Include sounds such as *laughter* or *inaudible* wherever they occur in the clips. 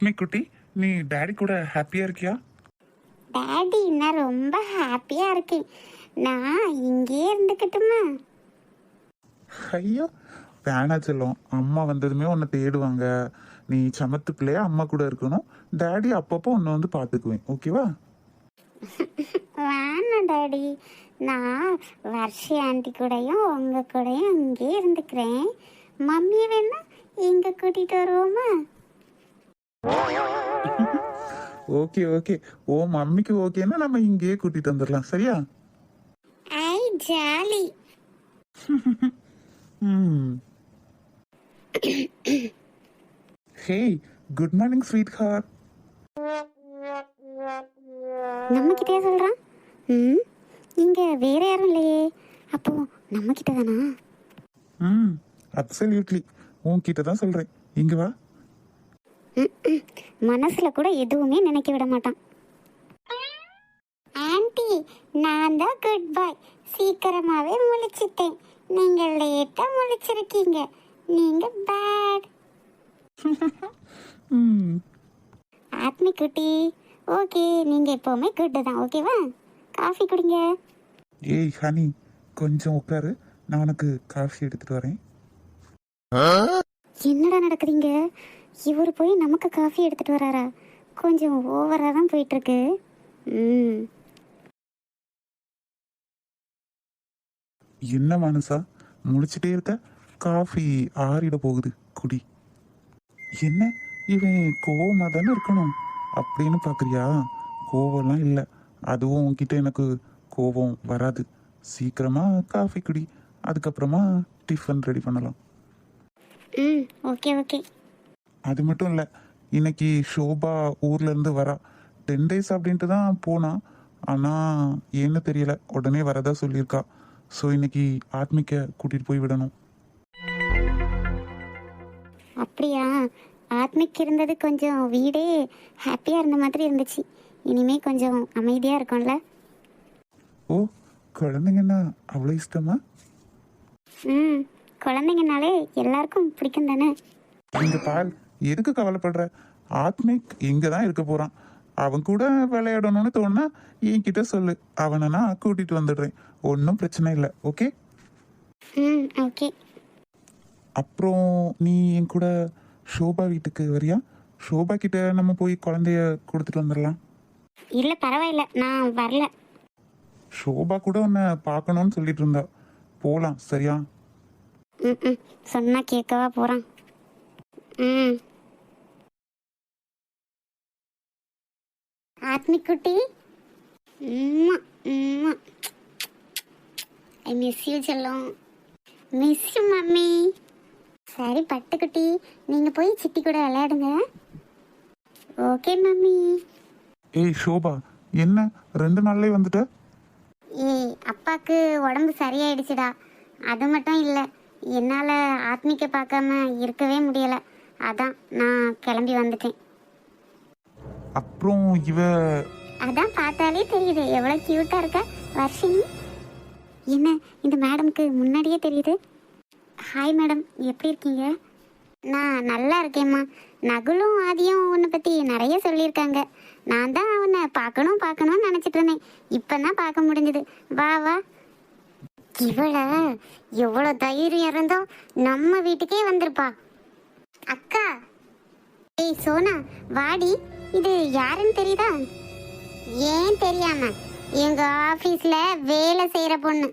ஆத்மிக் குட்டி நீ டேடி கூட ஹாப்பியா இருக்கியா? டாடி நான் ரொம்ப ஹாப்பியாக இருக்கேன் நான் இங்கே இருந்துக்கட்டுமா? ஐயோ வேணா செல்லம். அம்மா வந்ததுமே உன்னை தேடுவாங்க. நீ சமத்து பிள்ளையா அம்மா கூட இருக்கணும். டேடி அப்பப்போ உன்னை வந்து பார்த்துக்குவேன். ஓகேவா வேணாம் டாடி நான் வர்ஷி ஆண்டி கூடயும் உங்கள் கூடயும் இங்கே இருந்துக்கிறேன். மம்மியை வேணா இங்கே கூட்டிகிட்டு வருவோமா? *laughs* Okay okay. ஓ மம்மிக்கு ஓகேன்னா நம்ம இங்கேயே கூட்டிட்டு வந்துடலாம். சரியா? ஐ jolly. Hey good morning sweetheart நம்மக்கிட்டே சொல்கிறான் ம் இங்கே வேற யாரும் இல்லையே. அப்போ நம்மக்கிட்ட தானா ம் அப்சல்யூட்லி உன்கிட்ட தான் சொல்றேன். இங்க வா. மனசில் கூட எதுவுமே நினைக்க விட மாட்டான். ஆன்ட்டி நான் தான் குட் பாய் சீக்கிரமாகவே முழிச்சிட்டேன். நீங்கள் லேட்டாக முழிச்சிருக்கீங்க. நீங்கள் பேட் ஆத்மி குட்டி ஓகே நீங்கள் எப்போவுமே குட்டு தான் ஓகேவா காஃபி குடிங்க. ஏய் ஹனி கொஞ்சம் உட்காரு. நான் உனக்கு காஃபி எடுத்துட்டு வரேன். என்னடா நடக்குதுங்க இவர் போய் நமக்கு காஃபி எடுத்துட்டு வராரா? கொஞ்சம் ஓவராக தான் போயிட்டுருக்கு. ம். என்ன மனுஷா? முழிச்சிட்டே இருக்க? காஃபி ஆறிட போகுது. குடி. என்ன? இவன் கோவமா தானே இருக்கணும்? அப்படின்னு பார்க்குறியா கோவம்லாம் இல்லை. அதுவும் உன்கிட்ட எனக்கு கோவம் வராது. சீக்கிரமா காஃபி குடி. அதுக்கப்புறமா டிஃபன் ரெடி பண்ணலாம். ம் ஓகே ஓகே அது மட்டும் இல்லை இன்னைக்கு ஷோபா ஊர்ல இருந்து வரா. டென் டேஸ் அப்படின்ட்டு தான் போனா ஆனால் ஏன்னு தெரியல உடனே வரதா சொல்லியிருக்கா. ஸோ இன்னைக்கு ஆத்மிக்க கூட்டிட்டு போய் விடணும். அப்படியா? ஆத்மிக் இருந்தது கொஞ்சம் வீடே ஹாப்பியாக இருந்த மாதிரி இருந்துச்சு. இனிமே கொஞ்சம் அமைதியாக இருக்கும்ல? ஓ குழந்தைங்கன்னா அவ்வளோ இஷ்டமா? ம் குழந்தைங்கனாலே எல்லாருக்கும் பிடிக்கும் தானே? இந்த பால் எதுக்கு கவலைப்படுற? ஆத்மிக் இங்கே தான் இருக்க போகிறான் அவன் கூட விளையாடணும்னு தோணுனா என்கிட்ட சொல்லு. அவனை நான் கூட்டிட்டு வந்துடுறேன். ஒன்றும் பிரச்சனை இல்லை. ஓகே? ம் ஓகே. அப்புறம் நீ என் கூட ஷோபா வீட்டுக்கு வரியா? ஷோபா கிட்ட நம்ம போய் குழந்தைய கொடுத்துட்டு வந்துடலாம். இல்லை பரவாயில்ல. நான் வரல. ஷோபா கூட உன்னை பார்க்கணும்னு சொல்லிட்டு இருந்தா. போகலாம் சரியா? ம் ம். சொன்னால் கேட்கவா போகிறான் ம். ஆத்மிக் குட்டி ஐ மிஸ் யூ செல்லம். Miss you mummy. சரி பட்டுக்குட்டி நீங்கள் போய் சிட்டி கூட விளையாடுங்க. Okay mummy. ஏய் ஷோபா என்ன? ரெண்டு நாள்லயே வந்துட்ட? ஏய் அப்பாவுக்கு உடம்பு சரியாயிடுச்சுடா. அது மட்டும் இல்லை என்னால் ஆத்மிக்க பார்க்காம இருக்கவே முடியலை. அதான் நான் கிளம்பி வந்துட்டேன். அப்புறம் இவ அதான் பார்த்தாலே தெரியுது. எவ்வளோ க்யூட்டாக இருக்கா. வர்ஷினி. என்ன இந்த மேடம்க்கு முன்னாடியே தெரியுது? ஹாய் மேடம் எப்படி இருக்கீங்க? நான் நல்லா இருக்கேம்மா. நகுலும் ஆதியும் உன்னை பற்றி நிறைய சொல்லியிருக்காங்க. நான் தான் அவனை பார்க்கணும் பார்க்கணும்னு நினச்சிட்டு இருந்தேன். இப்போ தான் பார்க்க முடிஞ்சது. வா வா. இவளை எவ்வளோ தைரியம் இருந்தோ நம்ம வீட்டுக்கே வந்திருப்பா. அக்கா. ஏய் சோனா வாடி. இது யாருன்னு தெரியுதா? ஏன் தெரியாம? எங்க ஆபீஸ்ல வேலை செய்யற பொண்ணு.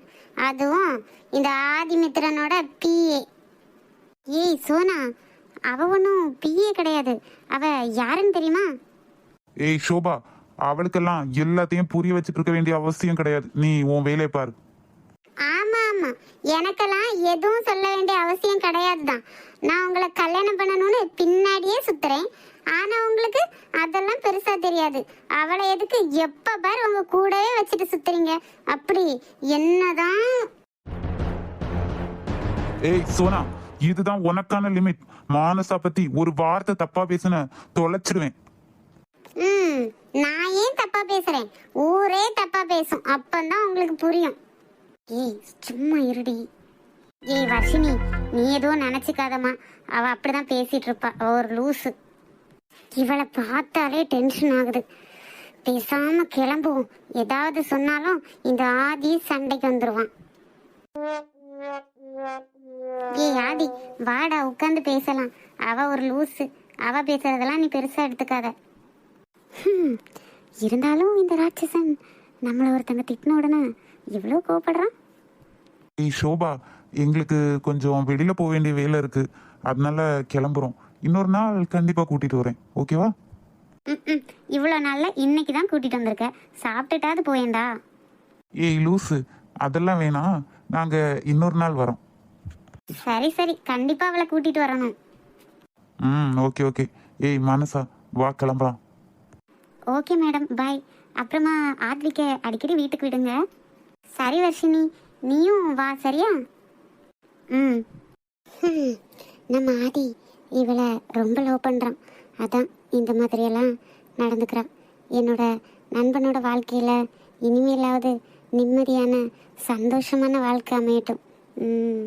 அதுவும் இந்த ஆதிமித்திரனோட பிஏ ஏய் சோனா அவ ஒன்றும் பிஏ கிடையாது. அவ யாருன்னு தெரியுமா? ஏய் ஷோபா அவளுக்கெல்லாம் எல்லாத்தையும் புரிய வச்சுட்டு இருக்க வேண்டிய அவசியம் கிடையாது. நீ உன் வேலையை பாரு. எனக்கெல்லாம் எதுவும் சொல்ல வேண்டிய அவசியம் கிடையாது தான் நான் உங்களை கல்யாணம் பண்ணணும்னு பின்னாடியே சுத்துறேன். ஆனா உங்களுக்கு அதெல்லாம் பெருசா தெரியாது. அவளை எதுக்கு எப்ப பாரு உங்க கூடவே வச்சுட்டு சுத்துறீங்க. அப்படி என்னதான்? ஏய் சோனா இதுதான் உனக்கான லிமிட். மானசா பத்தி ஒரு வார்த்தை தப்பா பேசுன தொலைச்சிடுவேன். நான் ஏன் தப்பா பேசுறேன்? ஊரே தப்பா பேசும். அப்பந்தான் உங்களுக்கு புரியும். ஏய் சும்மா இருடி. ஏய் வர்ஷினி நீ எதுவும் நினச்சிக்காதம்மா. அவ அப்படிதான் பேசிட்டு இருப்பா. ஒரு லூசு. இவளை பார்த்தாலே டென்ஷன் ஆகுது. பேசாம கிளம்புவோம். ஏதாவது சொன்னாலும் இந்த ஆதி சண்டைக்கு வந்துருவான். ஏய் ஆதி வாடா உட்காந்து பேசலாம். அவ ஒரு லூசு. அவ பேசுறதெல்லாம் நீ பெருசா எடுத்துக்காத. இருந்தாலும் இந்த ராட்சசன் நம்மளை ஒருத்தங்க திட்டின உடனே இவ்வளோ கோவப்படுறான்? ஏய் ஷோபா எங்களுக்கு கொஞ்சம் வெளியில போக வேண்டிய வேலை இருக்கு. அதனால கிளம்புறோம். இன்னொரு நாள் கண்டிப்பா கூட்டிட்டு வரேன். ஓகேவா? ம் இவ்வளோ நாளில் இன்னைக்கு தான் கூட்டிட்டு வந்திருக்க. சாப்பிட்டுட்டாவது போயேண்டா ஏய் லூசு அதெல்லாம் வேணாம் நாங்க இன்னொரு நாள் வரோம். சரி சரி. கண்டிப்பா அவளை கூட்டிட்டு வரணும். ம் ஓகே ஓகே. ஏய் மனசா வா கிளம்பலாம் ஓகே மேடம். பாய். அப்புறமா ஆத்விக்க அடிக்கடி வீட்டுக்கு விடுங்க. சரி வர்ஷினி நீயும் வா சரியா? ம். நம்ம ஆதி இவளை ரொம்ப லவ் பண்ணுறான் அதான் இந்த மாதிரியெல்லாம் நடந்துக்கிறான் என்னோட நண்பனோட வாழ்க்கையில் இனிமேலாவது நிம்மதியான சந்தோஷமான வாழ்க்கை அமையட்டும். ம்.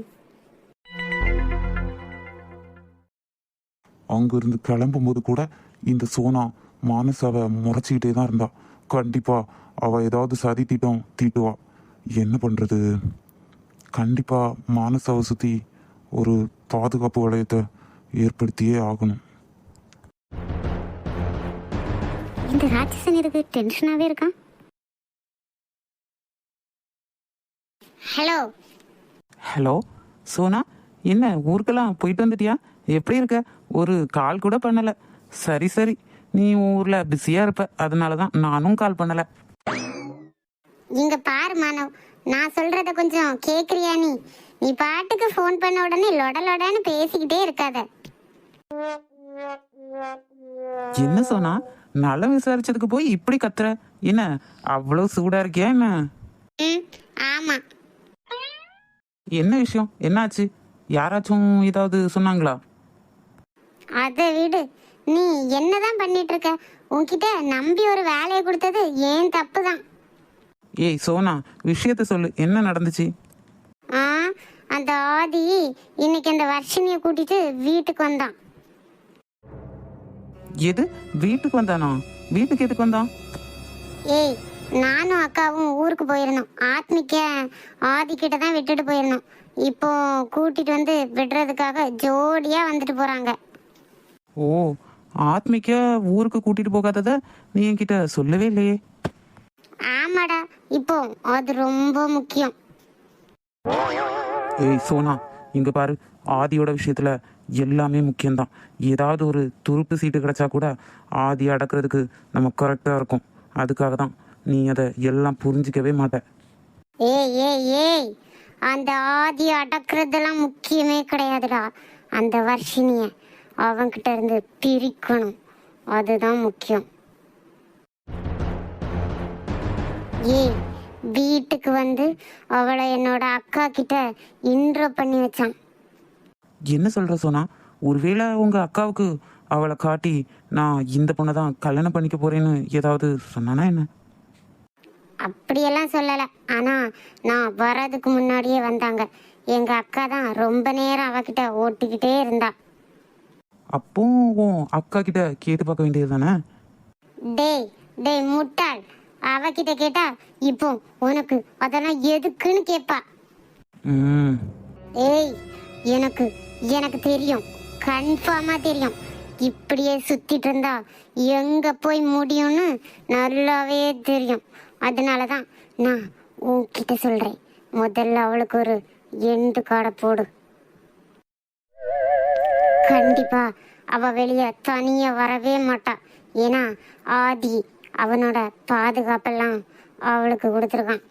இருந்து கிளம்பும்போது கூட இந்த சோனா மானசாவை முறைச்சிக்கிட்டே தான் இருந்தா. கண்டிப்பாக அவள் ஏதாவது சதி திட்டம் தீட்டுவா. என்ன பண்றது? கண்டிப்பா மானசாவை சுத்தி ஒரு பாதுகாப்பு வளையத்தை ஏற்படுத்தியே ஆகணும். இந்த ராட்சசன் இதுக்கு டென்ஷனாகவே இருக்கான் ஹலோ ஹலோ சோனா என்ன ஊருக்கெல்லாம் போயிட்டு வந்துட்டியா? எப்படி இருக்க? ஒரு கால் கூட பண்ணல. சரி சரி. நீ ஊர்ல பிஸியா இருப்ப. அதனால தான் நானும் கால் பண்ணல. இங்க பாரு மானவ் நான் சொல்றத கொஞ்சம் கேக்குறியா நீ? நீ பாட்டுக்கு ஃபோன் பண்ண உடனே லொட லொடன்னு பேசிக்கிட்டே இருக்காத. என்ன சோனா நலம் விசாரிச்சதுக்கு போய் இப்படி கத்துற? என்ன அவ்வளவு சூடா இருக்கியா என்ன? ஆமா. என்ன விஷயம்? என்னாச்சு? யாராச்சும் ஏதாவது சொன்னாங்களா? அதை விடு. நீ என்னதான் பண்ணிட்டு இருக்க? உன்கிட்ட நம்பி ஒரு வேலையை கொடுத்தது ஏன் தப்பு தான் ஏய் சோனா விஷயத்த சொல்லு. என்ன நடந்துச்சு? ஆ அந்த ஆதி இன்னைக்கு அந்த வர்ஷினியை கூட்டிட்டு வீட்டுக்கு வந்தான். எது? வீட்டுக்கு வந்தானா? வீட்டுக்கு எதுக்கு வந்தான்? ஏய் நானும் அக்காவும் ஊருக்கு போயிருந்தோம். ஆத்மிக்க ஆதி கிட்ட தான் விட்டுட்டு போயிருந்தோம். இப்போ கூட்டிட்டு வந்து விடுறதுக்காக ஜோடியா வந்துட்டு போறாங்க. ஓ ஆத்மிக்க ஊருக்கு கூட்டிட்டு போகாதத நீ என்கிட்ட சொல்லவே இல்லையே. ஆமாடா. இப்போ அது ரொம்ப முக்கியம். ஏய் சோனா இங்க பாரு. ஆதியோட விஷயத்துல எல்லாமே முக்கியம்தான். ஏதாவது ஒரு துருப்பு சீட்டு கிடைச்சா கூட ஆதி அடக்கிறதுக்கு நம்ம கரெக்டா இருக்கும். அதுக்காக தான் நீ அதை எல்லாம் புரிஞ்சிக்கவே மாட்ட. ஏய் ஏய் ஏய். அந்த ஆதி அடக்குறதெல்லாம் முக்கியமே கிடையாதுடா. அந்த வர்ஷினிய அவன்கிட்ட இருந்து பிரிக்கணும். அதுதான் முக்கியம். ஏய் வீட்டுக்கு வந்து அவளை என்னோட அக்கா கிட்ட இன்ட்ரோ பண்ணி வச்சான். என்ன சொல்ற சோனா? ஒருவேளை உங்க அக்காவுக்கு அவளை காட்டி நான் இந்த பொண்ணை தான் கல்யாணம் பண்ணிக்க போறேன்னு ஏதாவது சொன்னானா என்ன? அப்படியெல்லாம் சொல்லலை. ஆனால் நான் வர்றதுக்கு முன்னாடியே வந்தாங்க. எங்கள் அக்கா தான் ரொம்ப நேரம் அவகிட்ட ஓட்டிக்கிட்டே இருந்தா. அப்போ உன் அக்கா கிட்ட கேட்டு பார்க்க வேண்டியது தானே? டேய் டேய் முட்டாள். அவகிட்ட கேட்டா இப்போ உனக்கு அதெல்லாம் எதுக்குன்னு கேட்பா ஏய் எனக்கு எனக்கு தெரியும் கன்ஃபார்மா தெரியும். இப்படியே சுத்திட்டு இருந்தா எங்க போய் முடியும்னு நல்லாவே தெரியும். அதனால தான் நான் உன்கிட்ட சொல்றேன். முதல்ல அவளுக்கு ஒரு எண்டு காடை போடு. கண்டிப்பா அவ வெளிய தனியா வரவே மாட்டா. ஏன்னா ஆதி அவனோட பாதுகாப்பெல்லாம் அவளுக்கு கொடுத்துருக்கான்.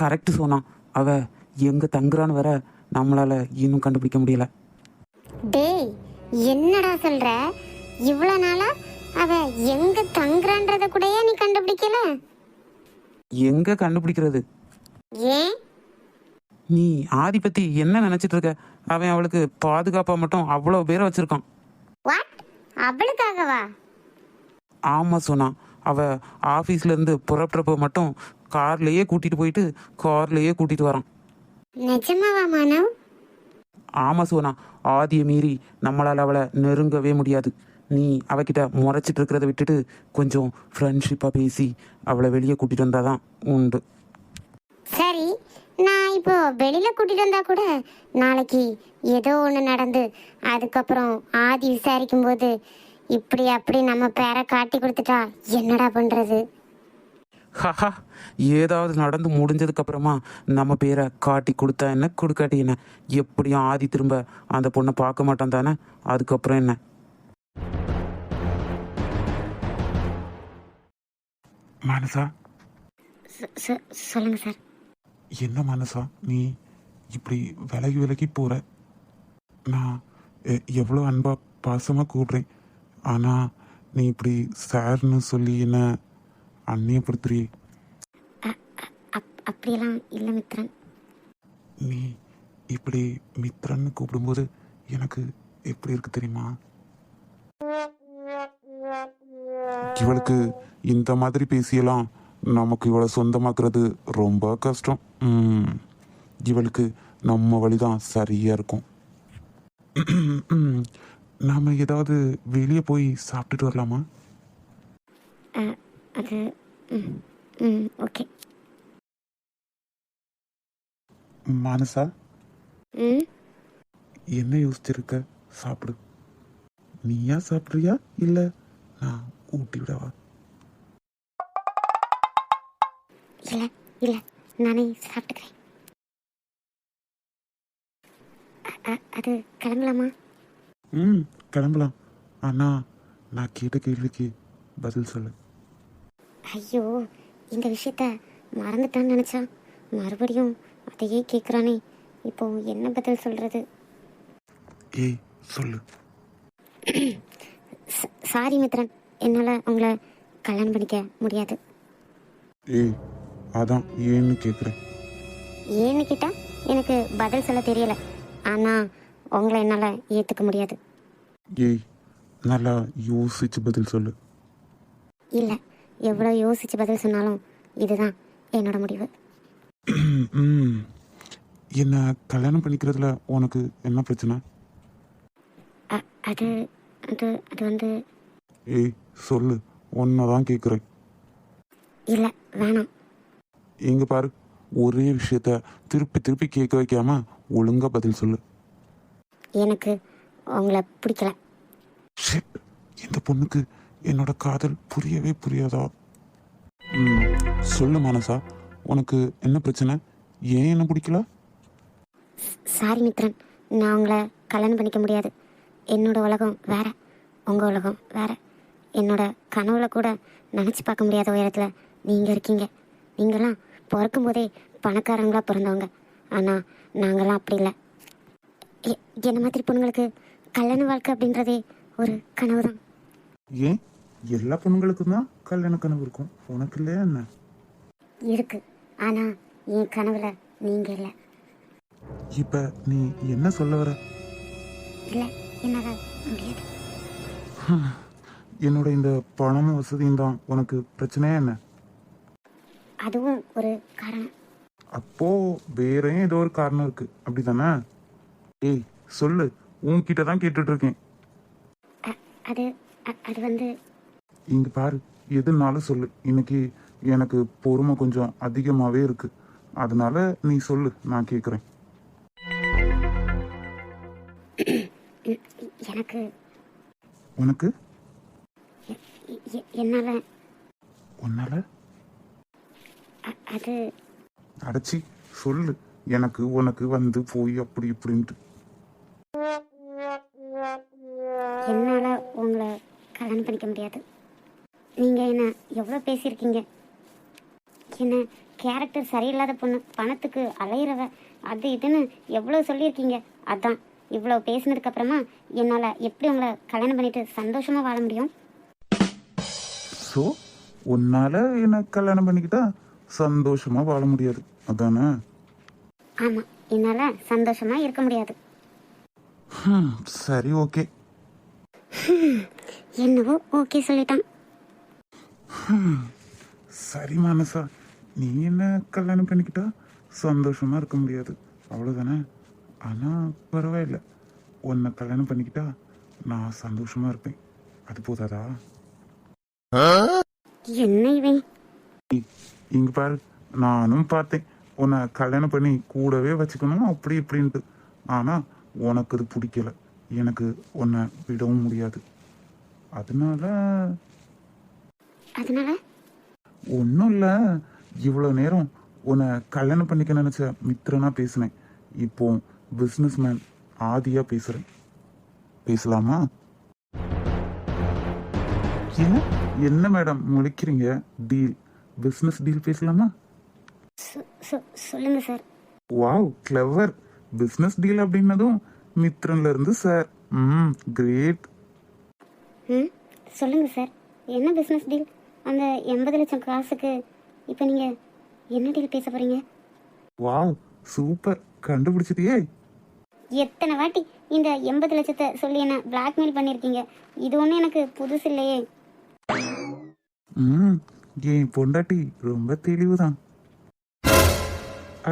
கரெக்ட் சோனா. அவ எங்க தங்குறான்னு வர நம்மளால இன்னும் கண்டுபிடிக்க முடியல. டேய் என்னடா சொல்ற? இவ்வளோ நாளா அவ எங்க தங்குறான்றத கூடயே நீ கண்டுபிடிக்கல? எங்க கண்டுபிடிக்கிறது? ஏன்? நீ ஆதி பத்தி என்ன நினைச்சிட்டு இருக்க? அவன் அவளுக்கு பாதுகாப்பா மட்டும் அவ்வளவு பேரை வச்சிருக்கான். வாட் அவளுக்காகவா? ஆமா சோனா. அவ ஆபீஸ்ல இருந்து புறப்படுறப்ப மட்டும் கார்லயே கூட்டிட்டு போயிட்டு கார்லயே கூட்டிட்டு வரான். நிஜமாவா மானவ் ஆமா சோனா. ஆதியை மீறி நம்மளால அவளை நெருங்கவே முடியாது. நீ அவகிட்ட முறைச்சிட்டு இருக்கிறத விட்டுட்டு கொஞ்சம் ஃப்ரெண்ட்ஷிப்பாக பேசி அவளை வெளியே கூட்டிகிட்டு வந்தால் தான் உண்டு. சரி நான் இப்போ வெளியில கூட்டிட்டு வந்தா கூட நாளைக்கு ஏதோ ஒன்று நடந்து அதுக்கப்புறம் ஆதி விசாரிக்கும் போது இப்படி அப்படி நம்ம பேரை காட்டி கொடுத்துட்டா என்னடா பண்றது? ஹஹா ஏதாவது நடந்து முடிஞ்சதுக்கு அப்புறமா நம்ம பேரை காட்டி கொடுத்தா என்ன? கொடுக்காட்டி என்ன? எப்படியும் ஆதி திரும்ப அந்த பொண்ணை பார்க்க மாட்டான் தானே? அதுக்கப்புறம் என்ன? மனசா? சொல்லுங்க சார். என்ன மனசா? நீ இப்படி விலகி விலகி போற? நான் எவ்வளோ அன்பா பாசமாக கூப்பிடுறேன் ஆனால் நீ இப்படி சார்னு சொல்லி என்ன அந்நியப்படுத்துறியே அப் அப்படியெல்லாம் இல்லை மித்ரன். நீ இப்படி மித்ரன்னு கூப்பிடும்போது எனக்கு எப்படி இருக்கு தெரியுமா? இவளுக்கு இந்த மாதிரி பேசியெல்லாம் நமக்கு இவளை சொந்தமாக்குறது ரொம்ப கஷ்டம். இவளுக்கு நம்ம வழிதான் சரியா இருக்கும். நாம ஏதாவது வெளியே போய் சாப்பிட்டுட்டு வரலாமா? அது ஓகே. மானசா? என்ன யோசிச்சிருக்க? சாப்பிடு. நீயா சாப்பிட்றியா? இல்ல நான் ஊட்டி விடவா? இல்லை இல்லை நானே சாப்பிட்டுக்கிறேன். அது கிளம்பலாமா? ம் கிளம்பலாம். ஆனா நான் கேட்ட கேள்விக்கு பதில் சொல்லு. ஐயோ இந்த விஷயத்த மறந்துட்டான்னு நினச்சா மறுபடியும் அதையே கேட்குறானே இப்போ என்ன பதில் சொல்கிறது ஏய் சொல்லு. *clears throat* சாரி மித்ரன். என்னால் உங்களை கல்யாணம் பண்ணிக்க முடியாது. ஏய் அதான் ஏன்னு கேட்குறேன் ஏன்னு கேட்டால் எனக்கு பதில் சொல்ல தெரியல. ஆனால் உங்களை என்னால் ஏற்றுக்க முடியாது. ஏய் நல்லா யோசிச்சு பதில் சொல்லு. இல்லை எவ்வளோ யோசித்து பதில் சொன்னாலும் இதுதான் என்னோட முடிவு. *clears throat* என்ன கல்யாணம் பண்ணிக்கிறதுல உனக்கு என்ன பிரச்சனை? அது அது அது வந்து ஏய் சொல்லு. ஒன்றை தான் கேட்குறேன் இல்லை வேணாம். இங்க பாரு ஒரே விஷயத்த திருப்பி திருப்பி கேட்க வைக்காம ஒழுங்கா பதில் சொல்லு. எனக்கு உங்களை பிடிக்கல. இந்த பொண்ணுக்கு என்னோட காதல் புரியவே புரியாதா? சொல்லு மனசா உனக்கு என்ன பிரச்சனை? ஏன் என்ன பிடிக்கல? சாரி மித்ரன் நான் உங்களை கல்யாணம் பண்ணிக்க முடியாது. என்னோட உலகம் வேற உங்கள் உலகம் வேற. என்னோட கனவுல கூட நினச்சி பார்க்க முடியாத உயரத்தில் நீங்கள் இருக்கீங்க. நீங்களாம் பிறக்கும் போதே பணக்காரங்களா பிறந்தவங்க. ஆனால் நாங்களாம் அப்படி இல்லை. என்ன மாதிரி பொண்ணுங்களுக்கு கல்யாண வாழ்க்கை அப்படின்றதே ஒரு கனவு தான் ஏன்? எல்லா பொண்ணுங்களுக்கும் தான் கல்யாண கனவு இருக்கும். உனக்கு இல்லையா என்ன? இருக்கு. ஆனால் என் கனவுல நீங்கள் இல்லை. இப்ப நீ என்ன சொல்ல வர? இல்லை. என்னால் முடியாது என்னோட இந்த பணமும் வசதியும் தான் உனக்கு பிரச்சனையா என்ன? அதுவும் ஒரு காரணம். அப்போ வேற ஏதோ ஒரு காரணம் இருக்கு. அப்படிதானே ஏய் சொல்லு. உன்கிட்ட தான் கேட்டுட்டு இருக்கேன் அ- அது அ- அது வந்து இங்க பாரு எதுனாலும் சொல்லு. இன்னைக்கு எனக்கு பொறுமை கொஞ்சம் அதிகமாவே இருக்கு. அதனால நீ சொல்லு நான் கேக்குறேன். எ- *clears throat* எனக்கு உனக்கு? என்னால் உன்னால? அது அடைச்சி சொல்லு. எனக்கு உனக்கு வந்து போய் அப்படி இப்படின்ட்டு. உங்களை கல்யாணம் பண்ணிக்க முடியாது. நீங்கள் என்ன எவ்வளோ பேசியிருக்கீங்க? என்ன கேரக்டர் சரியில்லாத பொண்ணு பணத்துக்கு அலையிறவ அது இதுன்னு எவ்வளோ சொல்லியிருக்கீங்க? அதான் இவ்வளோ பேசினதுக்கு அப்புறமா என்னால் எப்படி உங்களை கல்யாணம் பண்ணிட்டு சந்தோஷமாக வாழ முடியும்? ஸோ உன்னால என்ன கல்யாணம் பண்ணிக்கிட்டா சந்தோஷமா வாழ முடியாது. அதானே? ஆமாம் என்னால் சந்தோஷமாக இருக்க முடியாது. சரி ஓகே என்னவோ ஓகே சொல்லிட்டான். சரி மனசா. நீ என்ன கல்யாணம் பண்ணிக்கிட்டா? சந்தோஷமா இருக்க முடியாது. அவ்வளோதானே ஆனால் பரவாயில்ல. உன்னை கல்யாணம் பண்ணிக்கிட்டா நான் சந்தோஷமா இருப்பேன். அது போதாதா? என்ன இங்க பாரு. நானும் பார்த்தேன். உன்னை கல்யாணம் பண்ணி கூடவே வச்சுக்கணும் அப்படி இப்படின்ட்டு. ஆனா உனக்கு அது பிடிக்கல. எனக்கு உன்னை விடவும் முடியாது. அதனால அதனால? ஒன்றும் இல்லை. இவ்வளோ நேரம் உன்னை கல்யாணம் பண்ணிக்க நினச்ச மித்திரனா பேசினேன். இப்போ பிஸ்னஸ் மேன் ஆதியாக பேசுகிறேன் பேசலாமா? என்ன? என்ன மேடம் முழிக்கிறீங்க? டீல் பிஸ்னஸ் டீல் பேசலாமா? சொல்லுங்க sir wow clever business deal அப்படின்னதும் மித்ரன்ல இருந்து சார். ம் கிரேட். ம் சொல்லுங்க சார். என்ன பிஸ்னஸ் டீல் அந்த எண்பது லட்சம் காசுக்கு இப்போ நீங்கள் என்ன டீல் பேச போகிறீங்க வாவ் சூப்பர். கண்டுபிடிச்சிட்டியே. எத்தனை வாட்டி இந்த எண்பது லட்சத்தை சொல்லி என்ன பிளாக்மெயில் பண்ணியிருக்கீங்க இது ஒன்றும் எனக்கு புதுசு இல்லையே. ம் என் பொண்டாட்டி ரொம்ப தெளிவுதான்.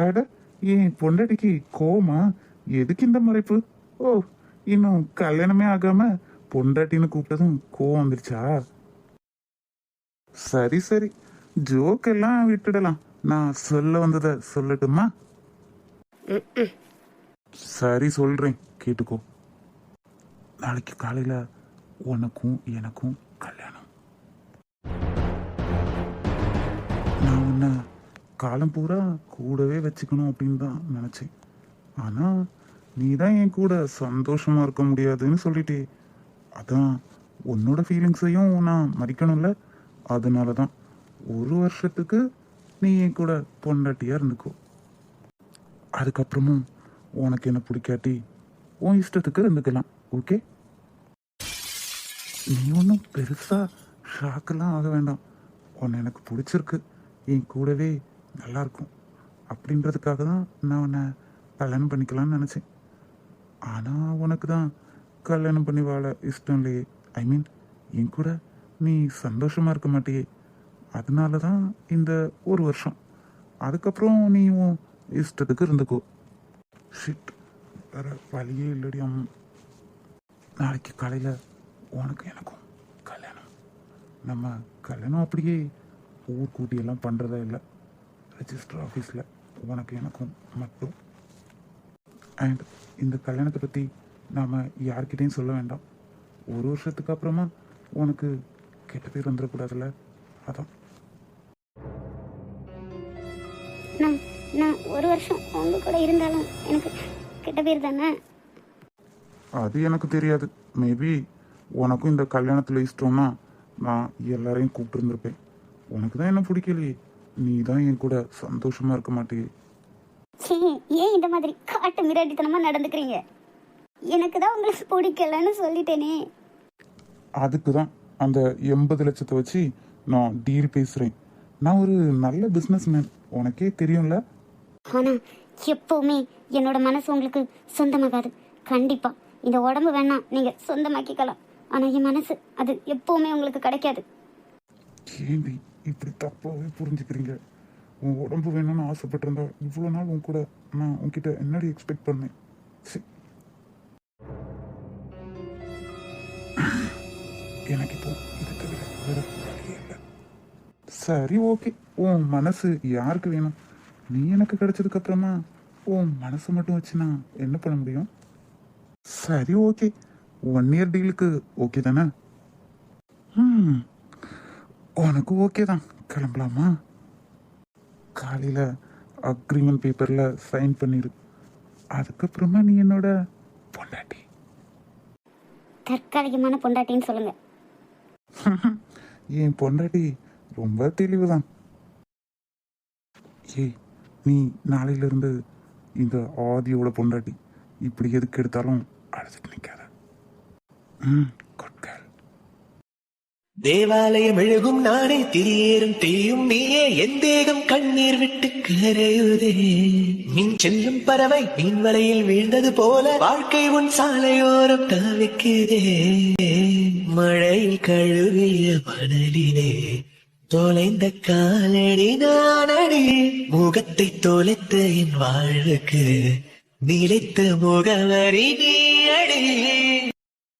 அட என் பொண்டாட்டிக்கு கோமா எதுக்கு இந்த மறைப்பு? ஓ இன்னும் கல்யாணமே ஆகாம பொண்டாட்டின்னு கூப்பிட்டதும் கோவம் வந்துருச்சா? சரி சரி. ஜோக் எல்லாம் விட்டுடலாம். நான் சொல்ல வந்ததை சொல்லட்டுமா? சரி சொல்றேன். கேட்டுக்கோ. நாளைக்கு காலையில உனக்கும் எனக்கும் கல்யாணம். நான் உன்னை காலம் பூரா கூடவே வச்சுக்கணும் அப்படின்னு தான் நினச்சேன். ஆனால் நீ தான் என் கூட சந்தோஷமாக இருக்க முடியாதுன்னு சொல்லிட்டே. அதான் உன்னோட ஃபீலிங்ஸையும் நான் மதிக்கணும்ல? அதனால தான் ஒரு வருஷத்துக்கு நீ என் கூட பொண்டாட்டியாக இருந்துக்கோ. அதுக்கப்புறமும் உனக்கு என்ன பிடிக்காட்டி உன் இஷ்டத்துக்கு இருந்துக்கலாம் ஓகே? நீ ஒன்றும் பெருசாக ஷாக்கெல்லாம் ஆக வேண்டாம். உன்னை எனக்கு பிடிச்சிருக்கு. என் கூடவே நல்லாயிருக்கும் அப்படின்றதுக்காக தான் நான் உன்னை கல்யாணம் பண்ணிக்கலாம்னு நினச்சேன். ஆனால் உனக்கு தான் கல்யாணம் பண்ணி வாழ இஷ்டம் இல்லையே. ஐ மீன் என் கூட நீ சந்தோஷமாக இருக்க மாட்டியே. அதனால தான் இந்த ஒரு வருஷம். அதுக்கப்புறம் நீ உன் இஷ்டத்துக்கு இருந்துக்கோ. ஷிட் வேற வழியே இல்லடி அம்மா. நாளைக்கு காலையில் உனக்கு எனக்கும் கல்யாணம். நம்ம கல்யாணம் அப்படியே ஊர் கூட்டியெல்லாம் பண்ணுறதா இல்லை ரெஜிஸ்டர் ஆஃபீஸில் உனக்கு எனக்கும் மட்டும். அண்ட் இந்த கல்யாணத்தை பற்றி நாம் யார்கிட்டையும் சொல்ல வேண்டாம். ஒரு வருஷத்துக்கு அப்புறமா உனக்கு கெட்ட பேர் வந்துடக்கூடாதுல்ல? அதான். நான் நான் ஒரு வருஷம் உங்க கூட இருந்தாலும் எனக்கு கெட்ட பேர் தானே? அது எனக்கு தெரியாது. மேபி உனக்கும் இந்த கல்யாணத்தில் இஷ்டம்னா நான் எல்லாரையும் கூப்பிட்டுருந்துருப்பேன். உனக்கு தான் என்ன பிடிக்கலையே? நீ தான் என் கூட சந்தோஷமாக இருக்க மாட்டேயே. சீ ஏன் இந்த மாதிரி காட்டு மிராட்டித்தனமாக நடந்துக்கிறீங்க? எனக்கு தான் உங்களுக்கு பிடிக்கலன்னு சொல்லிட்டேனே. அதுக்கு தான் அந்த எண்பது லட்சத்தை வச்சு நான் டீல் பேசுகிறேன் நான் ஒரு நல்ல பிஸ்னஸ் மேன் உனக்கே தெரியும்ல? ஆனால் எப்பவுமே என்னோட மனசு உங்களுக்கு சொந்தமாகாது. கண்டிப்பாக இந்த உடம்பு வேணாம் நீங்கள் சொந்தமாக்கிக்கலாம். ஆனால் என் மனசு அது எப்பவுமே உங்களுக்கு கிடைக்காது. ஏண்டி இப்படி தப்பாகவே புரிஞ்சுக்கிறீங்க? உன் உடம்பு வேணும்னு ஆசைப்பட்டிருந்தா இவ்வளோ நாள் உன் கூட நான் உன்கிட்ட என்னடி எக்ஸ்பெக்ட் பண்ணேன்? சரி எனக்கு இப்போ இது தவிர வேற வழியே இல்லை. சரி ஓகே உன் மனசு யாருக்கு வேணும்? நீ எனக்கு கிடைச்சதுக்கு அப்புறமா உன் மனசு மட்டும் வச்சு நான் என்ன பண்ண முடியும்? சரி ஓகே ஒன் இயர் டீலுக்கு ஓகே தானே? ம் உனக்கு ஓகே தான். கிளம்பலாமா? காலையில் அக்ரிமெண்ட் பேப்பரில் சைன் பண்ணிடு அதுக்கப்புறமா நீ என்னோட பொண்டாட்டி. தற்காலிகமான பொண்டாட்டின்னு சொல்லுங்கள் *laughs* என் பொண்டாட்டி ரொம்ப தெளிவு தான் ஏய் நீ நாளையிலிருந்து இந்த ஆதியோட பொண்டாட்டி. இப்படி எதுக்கு எடுத்தாலும் அழைச்சிட்டு நிற்காத ம். தேவாலயம் எழுகும் நானே திரியேறும் தீயும் நீயே என் தேகம் கண்ணீர் விட்டு கரையுதே. மின் செல்லும் பறவை மின் வலையில் வீழ்ந்தது போல வாழ்க்கை உன் சாலையோரம் தவிக்குதே. மழையில் கழுவிய மணலிலே தொலைந்த காலடி நானடி முகத்தை தொலைத்த என் வாழ்வுக்கு நிலைத்த முகவரி நீ அடி.